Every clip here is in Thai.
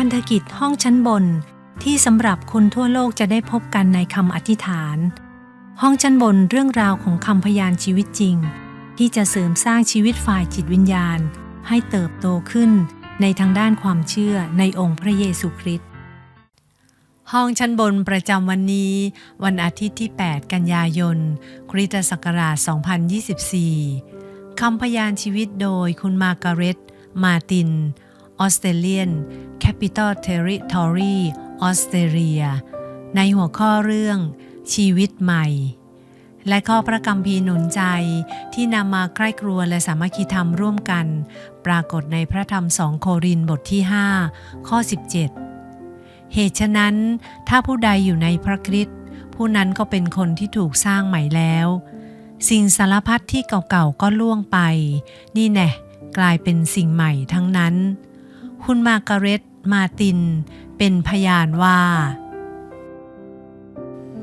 พันธกิจห้องชั้นบน ที่สำหรับคนทั่วโลกจะได้พบกันในคำอธิษฐาน ห้องชั้นบนเรื่องราวของคำพยานชีวิตจริง ที่จะเสริมสร้างชีวิตฝ่ายจิตวิญญาณ ให้เติบโตขึ้นในทางด้านความเชื่อในองค์พระเยซูคริสต์ห้องชั้นบนประจำวันนี้ วันอาทิตย์ที่ 8 กันยายน คริสตศักราช 2024 คำพยานชีวิตโดยคุณมาการเร็ต มาติน ออสเตรเลียน Capital Territory ออสเตรเลีย ในหัวข้อเรื่องชีวิตใหม่ และข้อพระคำพีร์หนุนใจที่นำมาใกล้ครัวและสามัคคีธรรมร่วมกัน ปรากฏในพระธรรมสองโครินบทที่ 5 ข้อ 17 เหตุฉะนั้นถ้าผู้ใดอยู่ในพระคริสต์ผู้นั้นก็เป็นคนที่ถูกสร้างใหม่แล้ว สิ่งสารพัดที่เก่าๆก็ล่วงไป นี่แน่กลายเป็นสิ่งใหม่ทั้งนั้น คุณมาการเร็ตมาติน เป็นพยานว่า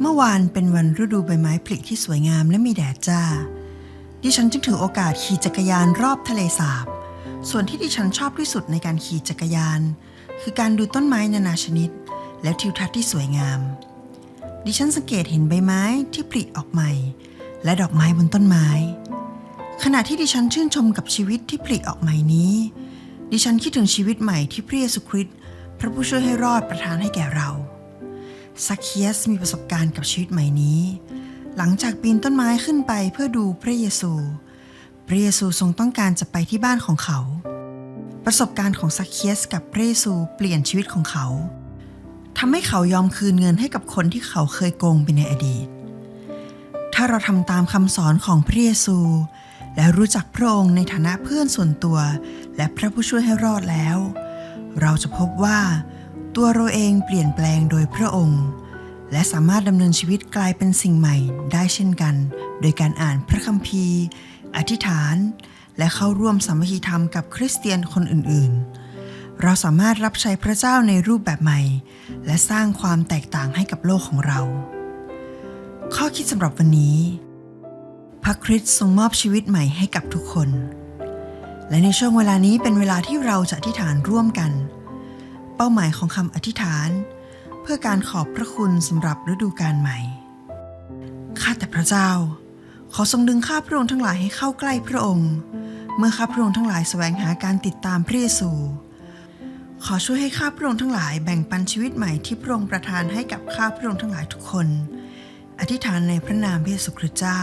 เมื่อวานเป็นวันฤดูใบไม้ผลิที่สวยงามและมีแดดจ้า ดิฉันจึงถือโอกาสขี่จักรยานรอบทะเลสาบ ส่วนที่ดิฉันชอบที่สุดในการขี่จักรยาน คือการดูต้นไม้นานาชนิด และทิวทัศน์ที่สวยงาม ดิฉันสังเกตเห็นใบไม้ที่ผลิออกใหม่ และดอกไม้บนต้นไม้ ขณะที่ดิฉันชื่นชมกับชีวิตที่ผลิออกใหม่นี้ ดิฉันคิดถึงชีวิตใหม่ที่พระเยซูคริสต์พระผู้ช่วยให้รอดประทานให้แก่เราซักเคียสมีประสบการณ์กับชีวิตใหม่นี้ หลังจากปีนต้นไม้ขึ้นไปเพื่อดูพระเยซู พระเยซูทรงต้องการจะไปที่บ้านของเขา ประสบการณ์ของซักเคียสกับพระเยซูเปลี่ยนชีวิตของเขาทำให้เขายอมคืนเงินให้กับคนที่เขาเคยโกงไปในอดีต ถ้าเราทำตามคำสอนของพระเยซู และรู้จักพระองค์ในฐานะเพื่อนส่วนตัว และพระผู้ช่วยให้รอดแล้ว เราจะพบว่า ตัวเราเองเปลี่ยนแปลงโดยพระองค์ และสามารถดำเนินชีวิตกลายเป็นสิ่งใหม่ได้เช่นกัน โดยการอ่านพระคัมภีร์ อธิษฐาน และเข้าร่วมสามัคคีธรรมกับคริสเตียนคนอื่นๆ เราสามารถรับใช้พระเจ้าในรูปแบบใหม่ และสร้างความแตกต่างให้กับโลกของเรา ข้อคิดสำหรับวันนี้ พระคริสต์ทรงมอบชีวิตใหม่ให้กับทุกคน และในช่วงเวลานี้เป็นเวลาที่เราจะอธิษฐานร่วมกัน เป้าหมายของคำอธิษฐาน เพื่อการขอบพระคุณสำหรับฤดูกาลใหม่ ข้าแต่พระเจ้า ขอทรงดึงข้าพระองค์ทั้งหลายให้เข้าใกล้พระองค์ เมื่อข้าพระองค์ทั้งหลายแสวงหาการติดตามพระเยซูขอช่วยให้ข้าพระองค์ทั้งหลายแบ่งปันชีวิตใหม่ที่พระองค์ประทานให้กับข้าพระองค์ทั้งหลายทุกคน อธิษฐานในพระนามพระเยซูคริสต์เจ้า